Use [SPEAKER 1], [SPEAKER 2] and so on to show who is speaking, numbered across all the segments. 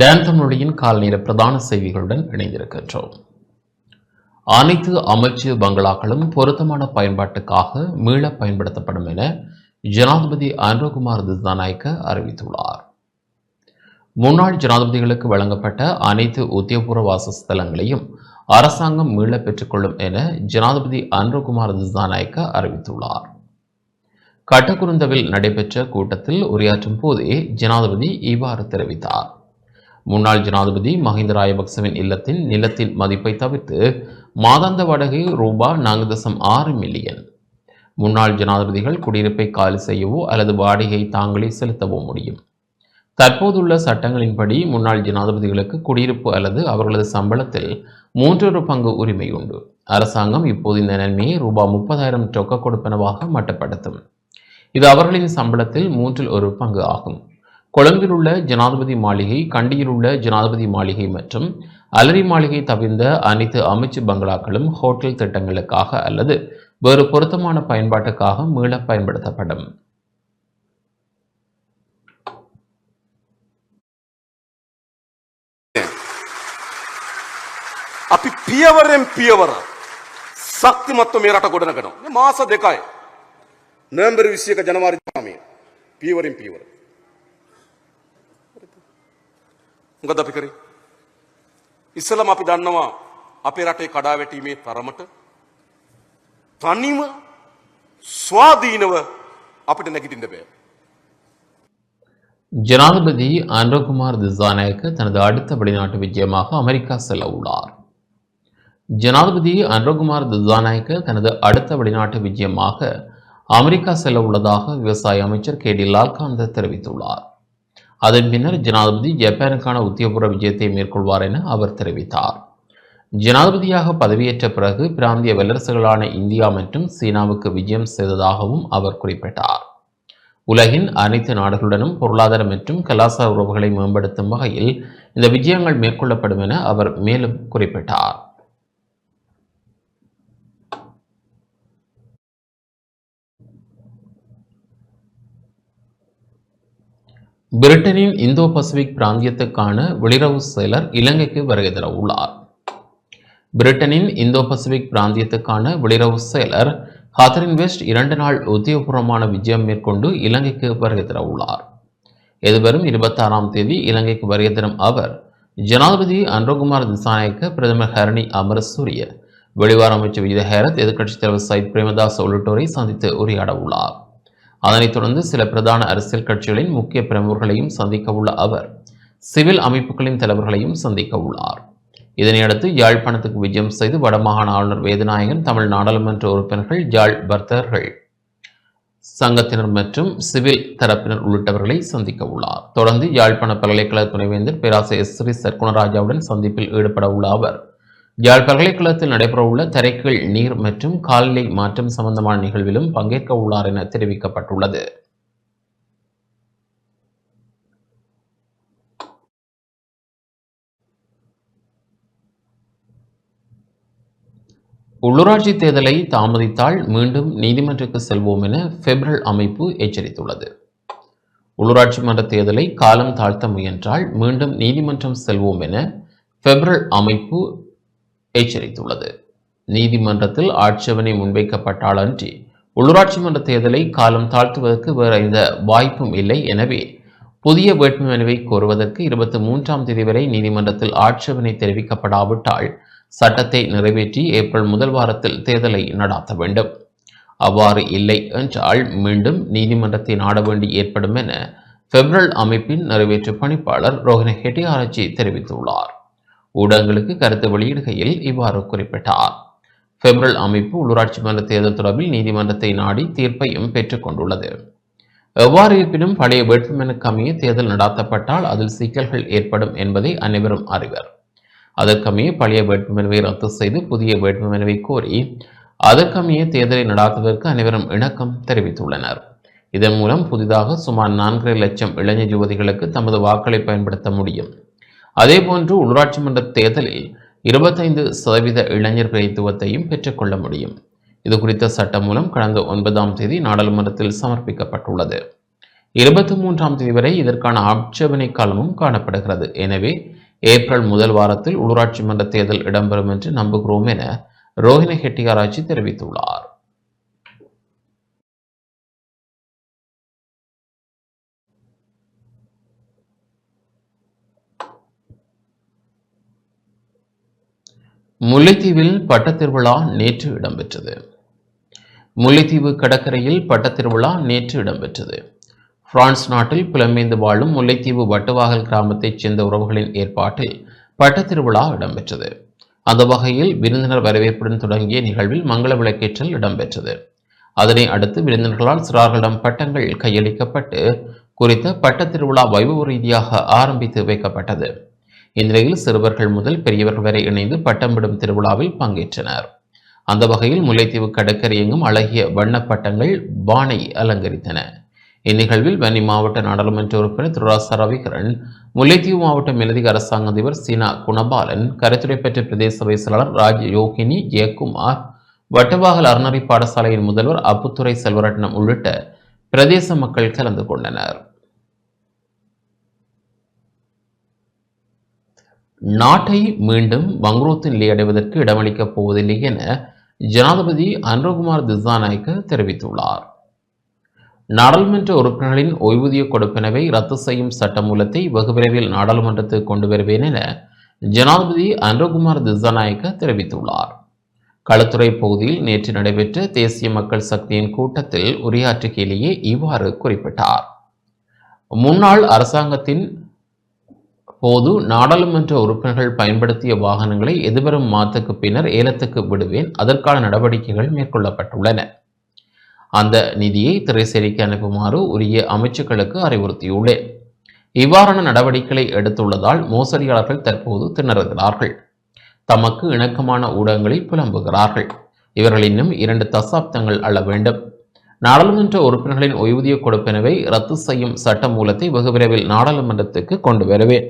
[SPEAKER 1] Tan தமிழின் காலநேர பிரதான செய்திகளுடன் இணைந்திருக்கின்றோம். அனைத்து அமைச்சு பங்களாக்களும் பொருத்தமான பயன்பாட்டுக்காக மீள பயன்படுத்தப்படும் என ஜனாதிபதி ஆண்ட்ரோகுமார் திசாநாயக்க அறிவித்துள்ளார். முன்னாள் ஜனாதிபதிகளுக்கு வழங்கப்பட்ட அனைத்து உத்தியோகபூர்வ வாசஸ்தலங்களையும் அரசாங்கம் மீள பெற்றுக்கொள்ளும் என ஜனாதிபதி அன்ரோகுமார் திசாநாயக்க அறிவித்துள்ளார். கட்டக்குருந்தவில் நடைபெற்ற கூட்டத்தில் உரையாற்றும் போதே ஜனாதிபதி இவ்வாறு தெரிவித்தார். முன்னாள் ஜனாதிபதி மஹிந்த ராயபக்சவின் இல்லத்தின் நிலத்தின் மதிப்பை தவிர்த்து மாதாந்த வாடகை ரூபா நான்கு தசம் ஆறு மில்லியன். முன்னாள் ஜனாதிபதிகள் குடியிருப்பை காலி செய்யவோ அல்லது வாடகை தாங்களே செலுத்தவோ முடியும். தற்போதுள்ள சட்டங்களின்படி முன்னாள் ஜனாதிபதிகளுக்கு குடியிருப்பு அல்லது அவர்களது சம்பளத்தில் மூன்றொரு பங்கு உரிமை உண்டு. அரசாங்கம் இப்போது இந்த நன்மையை ரூபாய் முப்பதாயிரம் ரொக்க கொடுப்பனவாக மட்டுப்படுத்தும். இது அவர்களின் சம்பளத்தில் மூன்றில் ஒரு பங்கு ஆகும். கொழும்பில் உள்ள ஜனாதிபதி மாளிகை கண்டியில் உள்ள ஜனாதிபதி மாளிகை மற்றும் அலரி மாளிகை தவிர்ந்த அனைத்து அமைச்சு பங்களாக்களும் ஹோட்டல் திட்டங்களுக்காக அல்லது வேறு பொருத்தமான பயன்பாட்டுக்காக மீள பயன்படுத்தப்படும்
[SPEAKER 2] අපි පියවරෙන් පියවර ශක්තිමත්ව මේ රට ගොඩනගනවා. මේ මාස දෙකයි. නොවැම්බර් 21 ජනවාරි 9 පියවරෙන් පියවර. මොකද අපි කරේ? ඉස්සලම අපි දන්නවා අපේ රටේ කඩා වැටීමේ තරමට තනිව ස්වාධීනව අපිට නැගිටින්න බෑ.
[SPEAKER 1] ஜனாதிபதி அன்ரோகுமார் திசாநாயக்க தனது அடுத்த வெளிநாட்டு விஜயமாக அமெரிக்கா செல்ல உள்ளார் ஜனாதிபதி அன்ரோகுமார் திசாநாயக்க தனது அடுத்த வெளிநாட்டு விஜயமாக அமெரிக்கா செல்ல உள்ளதாக விவசாய அமைச்சர் கே டி லால்காந்த தெரிவித்துள்ளார் அதன் பின்னர் ஜனாதிபதி ஜப்பானுக்கான உத்தியோகபூர்வ விஜயத்தை மேற்கொள்வார் என அவர் தெரிவித்தார். ஜனாதிபதியாக பதவியேற்ற பிறகு பிராந்திய வல்லரசுகளான இந்தியா மற்றும் சீனாவுக்கு விஜயம் செய்ததாகவும் அவர் குறிப்பிட்டார். உலகின் அனைத்து நாடுகளுடனும் பொருளாதார மற்றும் கலாச்சார உறவுகளை மேம்படுத்தும் வகையில் இந்த விஜயங்கள் மேற்கொள்ளப்படும் என அவர் மேலும் குறிப்பிட்டார். பிரிட்டனின் இந்தோ பசிபிக் பிராந்தியத்துக்கான வெளியுறவு செயலர் இலங்கைக்கு வருகை தர உள்ளார். பிரிட்டனின் இந்தோ பசிபிக் பிராந்தியத்துக்கான வெளியுறவு செயலர் ஹாத்தரின் வெஸ்ட் இரண்டு நாள் உத்தியோகபூர்வமான விஜயம் மேற்கொண்டு இலங்கைக்கு வருகை தர உள்ளார். எதிர்வரும் இருபத்தாறாம் தேதி இலங்கைக்கு வருகை தரும் அவர் ஜனாதிபதி அன்ரோகுமார் திசாநாயக்க பிரதமர் ஹரணி அமரசூரிய வெளிவார அமைச்சர் விஜய ஹேரத் எதிர்க்கட்சித் தலைவர் சயித் பிரேமதாஸ் உள்ளிட்டோரை சந்தித்து உரையாட உள்ளார். அதனைத் தொடர்ந்து சில பிரதான அரசியல் கட்சிகளின் முக்கிய பிரமுகர்களையும் சந்திக்க உள்ள அவர் சிவில் அமைப்புகளின் தலைவர்களையும் சந்திக்க உள்ளார். இதனையடுத்து யாழ்ப்பாணத்துக்கு விஜயம் செய்து வடமாகாண ஆளுநர் வேதநாயகன் தமிழ் நாடாளுமன்ற உறுப்பினர்கள் யாழ் பர்தர்கள் சங்கத்தினர் மற்றும் சிவில் தரப்பினர் உள்ளிட்டவர்களை சந்திக்க உள்ளார். தொடர்ந்து யாழ்ப்பாண பல்கலைக்கழக துணைவேந்தர் பேராசிரியர் ஸ்ரீ சர்க்குணராஜாவுடன் சந்திப்பில் ஈடுபட உள்ள அவர் யாழ் பல்கலைக்கழகத்தில் நடைபெறவுள்ள தரைக்கீழ் நீர் மற்றும் கால்நிலை மாற்றம் சம்பந்தமான நிகழ்விலும் பங்கேற்க உள்ளார் என தெரிவிக்கப்பட்டுள்ளது. உள்ளூராட்சி தேர்தலை தாமதித்தால் மீண்டும் நீதிமன்றத்துக்கு செல்வோம் என பெப்ரல் அமைப்பு எச்சரித்துள்ளது. உள்ளூராட்சி மன்ற தேர்தலை காலம் தாழ்த்த முயன்றால் மீண்டும் நீதிமன்றம் செல்வோம் என பெப்ரல் அமைப்பு எச்சரித்துள்ளது. நீதிமன்றத்தில் ஆட்சேபனை முன்வைக்கப்பட்டால் அன்றி உள்ளூராட்சி மன்ற தேர்தலை காலம் தாழ்த்துவதற்கு வேறு எந்த வாய்ப்பும் இல்லை. எனவே புதிய வேட்புமனுவை கோருவதற்கு இருபத்தி மூன்றாம் தேதி வரை நீதிமன்றத்தில் ஆட்சேபனை தெரிவிக்கப்படாவிட்டால் சட்டத்தை நிறைவேற்றி ஏப்ரல் முதல் வாரத்தில் தேர்தலை நடாத்த வேண்டும். அவ்வாறு இல்லை என்றால் மீண்டும் நீதிமன்றத்தை நாட வேண்டி ஏற்படும் என பெப்ரல் அமைப்பின் நிறைவேற்று பணிப்பாளர் ரோஹின ஹெட்டியாராச்சி தெரிவித்துள்ளார். ஊடகங்களுக்கு கருத்து வெளியிடுகையில் இவ்வாறு குறிப்பிட்டார். பெப்ரல் அமைப்பு உள்ளூராட்சி மன்ற தேர்தல் தொடர்பில் நீதிமன்றத்தை நாடி தீர்ப்பையும் பெற்றுக் கொண்டுள்ளது. எவ்வாறு இருப்பினும் பழைய வேட்புமனுக்கு அமைய தேர்தல் நடாத்தப்பட்டால் அதில் சிக்கல்கள் ஏற்படும் என்பதை அனைவரும் அறிவர். அதற்கமைய பழைய வேட்புமனுவை ரத்து செய்து புதிய வேட்புமனுவை கோரி அதற்கமைய தேர்தலை நடாத்துவதற்கு அனைவரும் இணக்கம் தெரிவித்துள்ளனர். இதன் மூலம் புதிதாக சுமார் நான்கரை லட்சம் இளைஞர் யுவதிகளுக்கு தமது வாக்களை பயன்படுத்த முடியும். அதேபோன்று உள்ளூராட்சி மன்ற தேர்தலில் இருபத்தைந்து சதவீத இளைஞர் பிரதித்துவத்தையும் பெற்றுக்கொள்ள முடியும். இது குறித்த சட்டம் மூலம் கடந்த ஒன்பதாம் தேதி நாடாளுமன்றத்தில் சமர்ப்பிக்கப்பட்டுள்ளது. இருபத்தி மூன்றாம் தேதி வரை இதற்கான ஆட்சேபனை காலமும் காணப்படுகிறது. எனவே ஏப்ரல் முதல் வாரத்தில் உள்ளூராட்சி மன்ற தேர்தல் இடம்பெறும் என்று நம்புகிறோம் என ரோஹிண ஹெட்டியாராய்ச்சி தெரிவித்துள்ளார். முல்லைத்தீவில் பட்டத்திருவிழா நேற்று இடம்பெற்றது. முல்லைத்தீவு கடற்கரையில் பட்டத்திருவிழா நேற்று இடம்பெற்றது. பிரான்ஸ் நாட்டில் புலம்பெய்ந்து வாழும் முல்லைத்தீவு வட்டுவாகல் கிராமத்தைச் சேர்ந்த உறவுகளின் ஏற்பாட்டில் பட்டத்திருவிழா இடம்பெற்றது. அந்த வகையில் விருந்தினர் வரவேற்புடன் தொடங்கிய நிகழ்வில் மங்கள விளக்கேற்றல் இடம்பெற்றது. அதனை அடுத்து விருந்தினர்களால் சிறார்களிடம் பட்டங்கள் கையளிக்கப்பட்டு குறித்த பட்டத்திருவிழா வைபவ ரீதியாக ஆரம்பித்து வைக்கப்பட்டது. இந்நிலையில் சிறுவர்கள் முதல் பெரியவர்கள் வரை இணைந்து பட்டமிடும் திருவிழாவில் பங்கேற்றனர். அந்த வகையில் முல்லைத்தீவு கடற்கரை எங்கும் அழகிய வண்ணப் பட்டங்கள் பானை அலங்கரித்தன. இந்நிகழ்வில் வன்னி மாவட்ட நாடாளுமன்ற உறுப்பினர் துராசா ரவிகரன் முல்லைத்தீவு மாவட்ட மேலதிக அரசாங்க அதிபர் சீனா குணபாலன் கருத்துரை பெற்ற பிரதேச சபை செயலாளர் ராஜ் யோகினி ஜெயக்குமார் வட்டவாகல் அறநெறி பாடசாலையின் முதல்வர் அப்புத்துறை செல்வரட்னம் உள்ளிட்ட பிரதேச மக்கள் கலந்து கொண்டனர். நாட்டை மீண்டும் பங்குரோத்தின் அடைவதற்கு இடமளிக்கப் போவதில்லை என ஜனாதிபதி அன்ரகுமார் திசாநாயக்க தெரிவித்துள்ளார். நாடாளுமன்ற உறுப்பினர்களின் ஓய்வூதிய கொடுப்பினவை ரத்து செய்யும் சட்டமூலத்தை வெகு விரைவில் நாடாளுமன்றத்துக்கு கொண்டு வருவேன் என ஜனாதிபதி அன்ரகுமார் திசாநாயக்க தெரிவித்துள்ளார். களத்துறை பகுதியில் நேற்று நடைபெற்ற தேசிய மக்கள் சக்தியின் கூட்டத்தில் உரையாற்றுகையிலேயே இவ்வாறு குறிப்பிட்டார். முன்னாள் அரசாங்கத்தின் போது நாடாளுமன்ற உறுப்பினர்கள் பயன்படுத்திய வாகனங்களை எதிர்வரும் மாதத்துக்கு பின்னர் ஏலத்துக்கு விடுவேன். அதற்கான நடவடிக்கைகள் மேற்கொள்ளப்பட்டுள்ளன. அந்த நிதியை திரைசேரிக்கு அனுப்புமாறு உரிய அமைச்சுக்களுக்கு அறிவுறுத்தியுள்ளேன். இவ்வாறான நடவடிக்கைகளை எடுத்துள்ளதால் மோசடியாளர்கள் தற்போது திணறுகிறார்கள். தமக்கு இணக்கமான ஊடகங்களில் புலம்புகிறார்கள். இவர்கள் இன்னும் இரண்டு தசாப்தங்கள் அள்ள வேண்டும். நாடாளுமன்ற உறுப்பினர்களின் ஓய்வூதிய கொடுப்பினவை ரத்து செய்யும் சட்ட மூலத்தை வெகு விரைவில் நாடாளுமன்றத்துக்கு கொண்டு வருவேன்.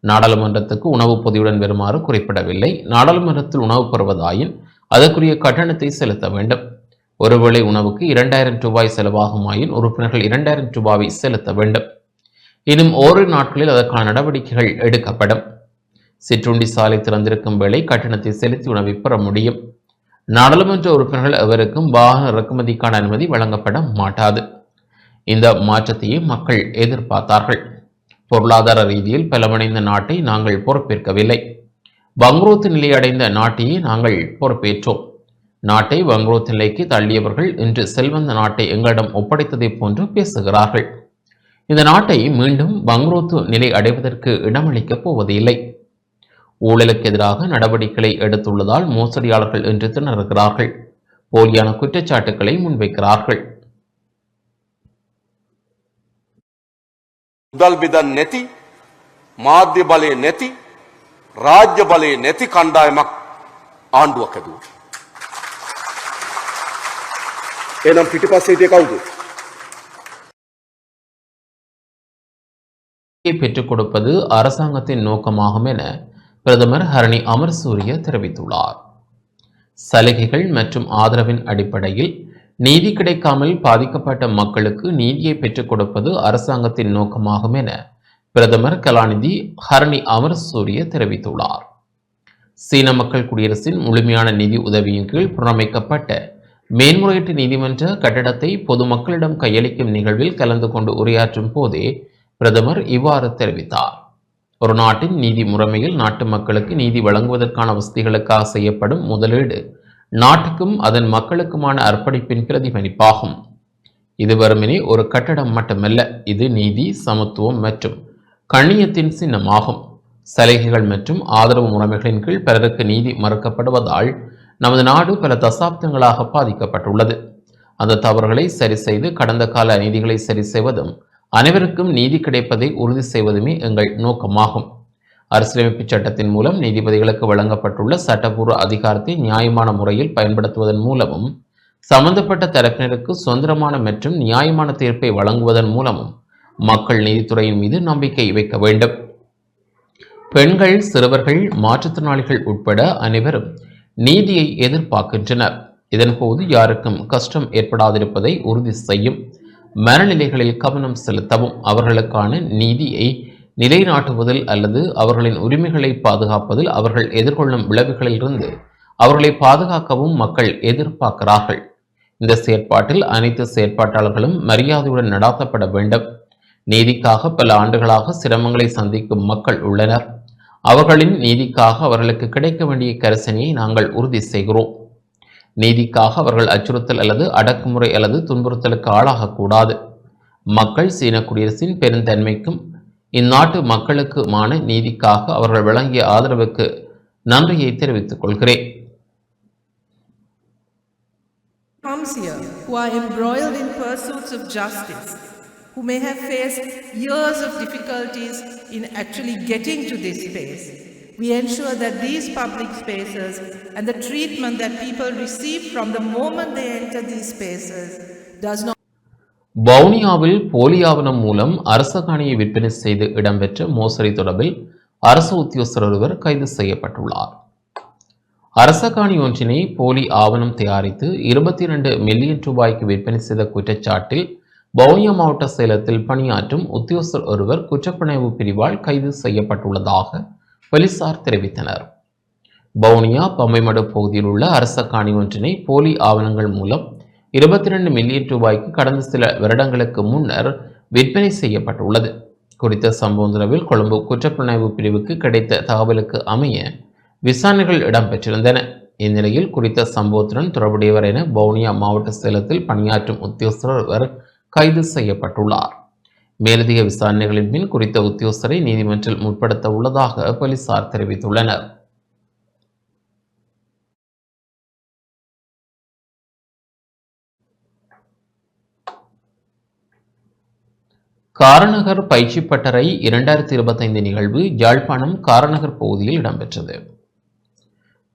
[SPEAKER 1] நாடாளுமன்றத்துக்கு உணவு பொதியுடன் வருமாறு குறிப்பிடவில்லை. நாடாளுமன்றத்தில் உணவு பெறுவதாயின் அதற்குரிய கட்டணத்தை செலுத்த வேண்டும். ஒருவேளை உணவுக்கு இரண்டாயிரம் ரூபாய் செலவாகுமாயின் உறுப்பினர்கள் இரண்டாயிரம் ரூபாவை செலுத்த வேண்டும். இன்னும் ஓரிரு நாட்களில் அதற்கான நடவடிக்கைகள் எடுக்கப்படும். சிற்றுண்டி சாலை திறந்திருக்கும் வேளை கட்டணத்தை செலுத்தி உணவை பெற முடியும். நாடாளுமன்ற உறுப்பினர்கள் எவருக்கும் வாகன இறக்குமதிக்கான அனுமதி வழங்கப்பட மாட்டாது. இந்த மாற்றத்தையே மக்கள் எதிர்பார்த்தார்கள். பொருளாதார ரீதியில் பலமடைந்த நாட்டை நாங்கள் பொறுப்பேற்கவில்லை. வங்குரோத்து நிலையடைந்த நாட்டையே நாங்கள் பொறுப்பேற்றோம். நாட்டை வங்குரோத்து நிலைக்கு தள்ளியவர்கள் இன்று செல்வந்த நாட்டை எங்களிடம் ஒப்படைத்ததைப் போன்று பேசுகிறார்கள். இந்த நாட்டை மீண்டும் வங்குரோத்து நிலை அடைவதற்கு இடமளிக்கப் போவதில்லை. ஊழலுக்கு எதிராக நடவடிக்கைகளை எடுத்துள்ளதால் மோசடியாளர்கள் என்று திணறுகிறார்கள். போலியான குற்றச்சாட்டுக்களை முன்வைக்கிறார்கள்.
[SPEAKER 2] මුදල් බෙදන් නැති මාධ්‍ය බලය නැති රාජ්‍ය බලය නැති කණ්ඩායමක් ආණ්ඩුවක් ඇදුව. එනම් පිටිපස්සේ හිටිය කවුද?
[SPEAKER 1] நீதியை பெற்றுக் கொடுப்பது அரசாங்கத்தின் நோக்கமாகும் என பிரதமர் ஹரணி அமர்சூரிய தெரிவித்துள்ளார் சலுகைகள் மற்றும் ஆதரவின் அடிப்படையில் நீதி கிடைக்காமல் பாதிக்கப்பட்ட மக்களுக்கு நீதியை பெற்றுக் கொடுப்பது அரசாங்கத்தின் நோக்கமாகும் என பிரதமர் கலாநிதி ஹரணி அமர்சூரிய தெரிவித்துள்ளார். சீன மக்கள் குடியரசின் முழுமையான நிதி உதவியின் கீழ் புனரமைக்கப்பட்ட மேன்முறையீட்டு நீதிமன்ற கட்டடத்தை பொதுமக்களிடம் கையளிக்கும் நிகழ்வில் கலந்து கொண்டு உரையாற்றும் போதே பிரதமர் இவ்வாறு தெரிவித்தார். ஒரு நாட்டின் நீதி முறைமையில் நாட்டு மக்களுக்கு நீதி வழங்குவதற்கான வசதிகளுக்காக செய்யப்படும் முதலீடு நாட்டுக்கும் அதன் மக்களுக்குமான அர்ப்பணிப்பின் பிரதிபலிப்பாகும். இது வெறுமனே ஒரு கட்டடம் மட்டுமல்ல இது நீதி சமத்துவம் மற்றும் கண்ணியத்தின் சின்னமாகும். சலுகைகள் மற்றும் ஆதரவு முறைமைகளின் கீழ் பிறருக்கு நீதி மறுக்கப்படுவதால் நமது நாடு பல தசாப்தங்களாக பாதிக்கப்பட்டுள்ளது. அந்த தவறுகளை சரி செய்து கடந்த கால நீதிகளை சரி செய்வதும் அனைவருக்கும் நீதி கிடைப்பதை உறுதி செய்வதுமே எங்கள் நோக்கமாகும். அரசியலமைப்பு சட்டத்தின் மூலம் நீதிபதிகளுக்கு வழங்கப்பட்டுள்ள சட்டப்பூர்வ அதிகாரத்தை நியாயமான முறையில் பயன்படுத்துவதன் மூலமும் சம்பந்தப்பட்ட தரப்பினருக்கு சுதந்திரமான மற்றும் நியாயமான தீர்ப்பை வழங்குவதன் மூலமும் மக்கள் நீதித்துறையின் மீது நம்பிக்கை வைக்க வேண்டும். பெண்கள் சிறுவர்கள் மாற்றுத்திறனாளிகள் உட்பட அனைவரும் நீதியை எதிர்பார்க்கின்றனர். இதன்போது யாருக்கும் கஷ்டம் ஏற்படாதிருப்பதை உறுதி செய்யும் மனநிலைகளில் கவனம் செலுத்தவும் அவர்களுக்கான நீதியை நிலைநாட்டுவதில் அல்லது அவர்களின் உரிமைகளை பாதுகாப்பதில் அவர்கள் எதிர்கொள்ளும் விளைவுகளிலிருந்து அவர்களை பாதுகாக்கவும் மக்கள் எதிர்பார்க்கிறார்கள். இந்த செயற்பாட்டில் அனைத்து செயற்பாட்டாளர்களும் மரியாதையுடன் நடாத்தப்பட வேண்டும். நீதிக்காக பல ஆண்டுகளாக சிரமங்களை சந்திக்கும் மக்கள் உள்ளனர். அவர்களின் நீதிக்காக அவர்களுக்கு கிடைக்க வேண்டிய கரிசனையை நாங்கள் உறுதி செய்கிறோம். நீதிக்காக அவர்கள் அச்சுறுத்தல் அல்லது அடக்குமுறை அல்லது துன்புறுத்தலுக்கு ஆளாகக்கூடாது. மக்கள் சீன குடியரசின் பெருந்தன்மைக்கும் இந்நாட்டு மக்களுக்குமான நீதிக்காக அவர்கள் வழங்கிய ஆதரவுக்கு நன்றியை தெரிவித்துக் கொள்கிறேன்
[SPEAKER 3] comes here who are embroiled in pursuits of justice, who may have faced years of difficulties in actually getting to this space. We ensure that these public spaces and the treatment that people receive from the moment they enter these spaces does not
[SPEAKER 1] வவுனியாவில் போலி ஆவணம் மூலம் அரச காணியை விற்பனை செய்து இடம்பெற்ற மோசடி தொடர்பில் அரசு உத்தியோகஸ்தர் ஒருவர் கைது செய்யப்பட்டுள்ளார். அரச காணி ஒன்றினை போலி ஆவணம் தயாரித்து இருபத்தி இரண்டு மில்லியன் ரூபாய்க்கு விற்பனை செய்த குற்றச்சாட்டில் வவுனியா மாவட்ட சேலத்தில் பணியாற்றும் உத்தியோகஸ்தர் ஒருவர் குற்றப்புலனாய்வு பிரிவால் கைது செய்யப்பட்டுள்ளதாக போலீசார் தெரிவித்தனர். வவுனியா பம்பைமடு பகுதியில் உள்ள அரச காணி ஒன்றினை போலி ஆவணங்கள் மூலம் இருபத்தி ரெண்டு மில்லியன் ரூபாய்க்கு கடந்த சில வருடங்களுக்கு முன்னர் விற்பனை செய்யப்பட்டுள்ளது. குறித்த சம்பவம் தொடர்பில் கொழும்பு குற்றப்புலனாய்வு பிரிவுக்கு கிடைத்த தகவலுக்கு அமைய விசாரணைகள் இடம்பெற்றிருந்தன. இந்நிலையில் குறித்த சம்பவத்துடன் தொடர்புடையவர் என பவுனியா மாவட்ட சேலத்தில் பணியாற்றும் உத்தியோகஸ்தர் ஒருவர் கைது செய்யப்பட்டுள்ளார். மேலதிக விசாரணைகளின் பின் குறித்த உத்தியோகஸ்தரை நீதிமன்றில் முற்படுத்த உள்ளதாக போலீசார் தெரிவித்துள்ளனர். காரநகர் பயிற்சி பட்டறை இரண்டாயிரத்தி இருபத்தைந்து நிகழ்வு யாழ்ப்பாணம் காரநகர் பகுதியில் இடம்பெற்றது.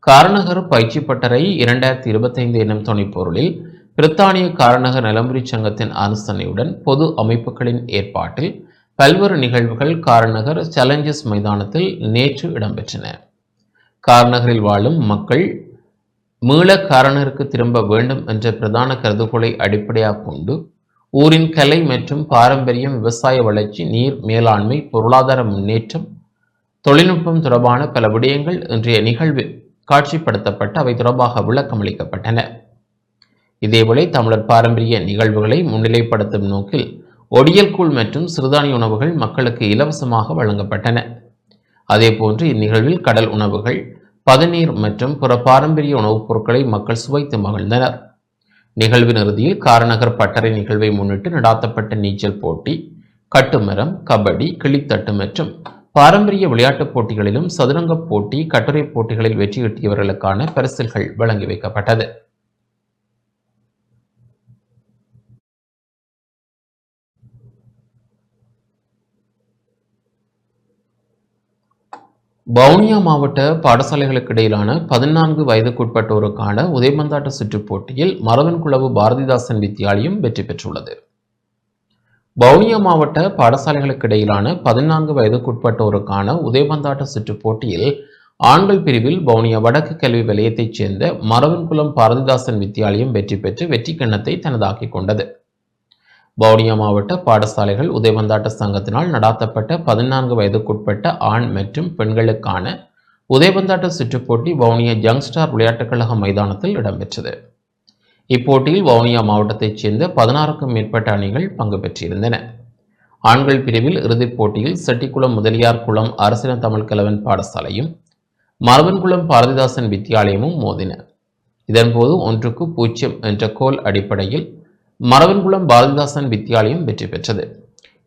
[SPEAKER 1] காரநகர் பயிற்சி பட்டறை இரண்டாயிரத்தி இருபத்தைந்து எனும் துணைப்பொருளில் பிரித்தானிய காரநகர் நலம்புரி சங்கத்தின் அனுசரணையுடன் பொது அமைப்புகளின் ஏற்பாட்டில் பல்வேறு நிகழ்வுகள் காரநகர் சேலஞ்சஸ் மைதானத்தில் நேற்று இடம்பெற்றன. காரநகரில் வாழும் மக்கள் மீள காரணருக்கு திரும்ப வேண்டும் என்ற பிரதான கருதுகோளை அடிப்படையாக கொண்டு ஊரின் கலை மற்றும் பாரம்பரியம் விவசாய வளர்ச்சி நீர் மேலாண்மை பொருளாதார முன்னேற்றம் தொழில்நுட்பம் தொடர்பான பல விடயங்கள் இன்றைய நிகழ்வில் காட்சிப்படுத்தப்பட்டு அவை தொடர்பாக விளக்கமளிக்கப்பட்டன இதேவேளை தமிழர் பாரம்பரிய நிகழ்வுகளை முன்னிலைப்படுத்தும் நோக்கில் ஒடியல் கூழ் மற்றும் சிறுதானிய உணவுகள் மக்களுக்கு இலவசமாக வழங்கப்பட்டன. அதேபோன்று இந்நிகழ்வில் கடல் உணவுகள் பதநீர் மற்றும் பிற பாரம்பரிய உணவுப் பொருட்களை மக்கள் சுவைத்து மகிழ்ந்தனர். நிகழ்வின் இறுதியில் காரநகர் பட்டறை நிகழ்வை முன்னிட்டு நடாத்தப்பட்ட நீச்சல் போட்டி கட்டுமரம் கபடி கிளித்தட்டு மற்றும் பாரம்பரிய விளையாட்டுப் போட்டிகளிலும் சதுரங்கப் போட்டி கட்டுரை போட்டிகளில் வெற்றி ஈட்டியவர்களுக்கான பரிசில்கள் வழங்கி வைக்கப்பட்டது. வவுனியா மாவட்ட பாடசாலைகளுக்கு இடையிலான பதினான்கு வயதுக்குட்பட்டோருக்கான உதயமந்தாட்ட சுற்றுப் போட்டியில் மரவன்குளவு பாரதிதாசன் வித்தியாலயம் வெற்றி பெற்றுள்ளது. வவுனியா மாவட்ட பாடசாலைகளுக்கு இடையிலான பதினான்கு வயதுக்குட்பட்டோருக்கான உதயமந்தாட்ட சுற்றுப் போட்டியில் ஆண்கள் பிரிவில் வவுனியா வடக்கு கல்வி வலயத்தைச் சேர்ந்த மரவன்குளம் பாரதிதாசன் வித்தியாலயம் வெற்றி பெற்று வெற்றி கிண்ணத்தை தனதாக்கிக் கொண்டது. வவுனியா மாவட்ட பாடசாலைகள் உதயபந்தாட்ட சங்கத்தினால் நடாத்தப்பட்ட பதினான்கு வயதுக்குட்பட்ட ஆண் மற்றும் பெண்களுக்கான உதயபந்தாட்ட சுற்றுப்போட்டி வவுனியா யங்ஸ்டார் விளையாட்டுக் கழக மைதானத்தில் இடம்பெற்றது. இப்போட்டியில் வவுனியா மாவட்டத்தைச் சேர்ந்த பதினாறுக்கும் மேற்பட்ட அணிகள் பங்கு பெற்றிருந்தன. ஆண்கள் பிரிவில் இறுதிப் போட்டியில் செட்டிக்குளம் முதலியார் குளம் அரசின தமிழ் கலவன் பாடசாலையும் மரபன்குளம் பாரதிதாசன் வித்தியாலயமும் மோதின. இதன்போது ஒன்றுக்கு பூஜ்ஜியம் என்ற கோல் அடிப்படையில் மரவன்குளம் பாரதிதாசன் வித்தியாலயம் வெற்றி பெற்றது.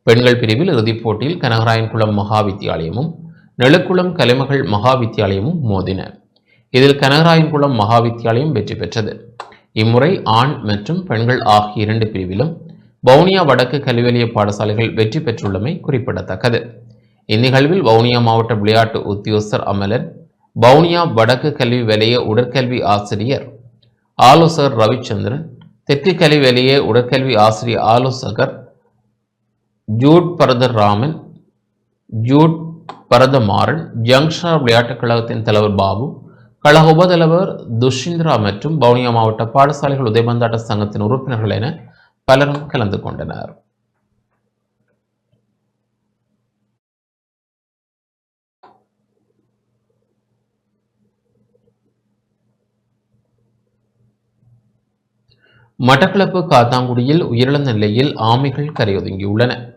[SPEAKER 1] பெண்கள் பிரிவில் இறுதிப் போட்டியில் கனகராயன்குளம் மகா வித்தியாலயமும் நெழுக்குளம் கலைமகள் மகா வித்தியாலயமும் மோதின. இதில் கனகராயன்குளம் மகா வித்தியாலயம் வெற்றி பெற்றது. இம்முறை ஆண் மற்றும் பெண்கள் ஆகிய இரண்டு பிரிவிலும் வவுனியா வடக்கு கல்விவலிய பாடசாலைகள் வெற்றி பெற்றுள்ளமை குறிப்பிடத்தக்கது. இந்நிகழ்வில் வவுனியா மாவட்ட விளையாட்டு உத்தியோகஸ்தர் அமலன் வவுனியா வடக்கு கல்வி வலய உடற்கல்வி ஆசிரியர் ஆலோசகர் ரவிச்சந்திரன் தெற்கு வெளியே உடற்கல்வி ஆசிரியர் ஆலோசகர் ஜூட் பரதர் ராமன் ஜூட் பரதமாறன் ஜங்ஷா விளையாட்டுக் கழகத்தின் தலைவர் பாபு கழக உபதலைவர் துஷிந்திரா மற்றும் பவுனியா மாவட்ட பாடசாலைகள் உதயபந்தாட்ட சங்கத்தின் உறுப்பினர்கள் என பலரும் கலந்து கொண்டனர். மட்டக்களப்பு காத்தாங்குடியில் உயிரிழந்த நிலையில் ஆமைகள் கரையொதுங்கியுள்ளன.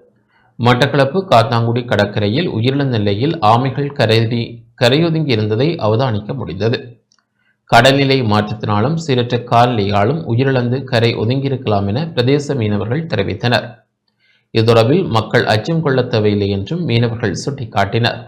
[SPEAKER 1] மட்டக்களப்பு காத்தாங்குடி கடற்கரையில் உயிரிழந்த நிலையில் ஆமைகள் கரையி கரையொதுங்கி இருந்ததை அவதானிக்க முடிந்தது. கடல்நிலை மாற்றத்தினாலும் சீரற்ற காலநிலையாலும் உயிரிழந்து கரை ஒதுங்கியிருக்கலாம் என பிரதேச மீனவர்கள் தெரிவித்தனர். இது தொடர்பில் மக்கள் அச்சம் கொள்ளத் தேவையில்லை என்றும் மீனவர்கள் சுட்டிக்காட்டினர்.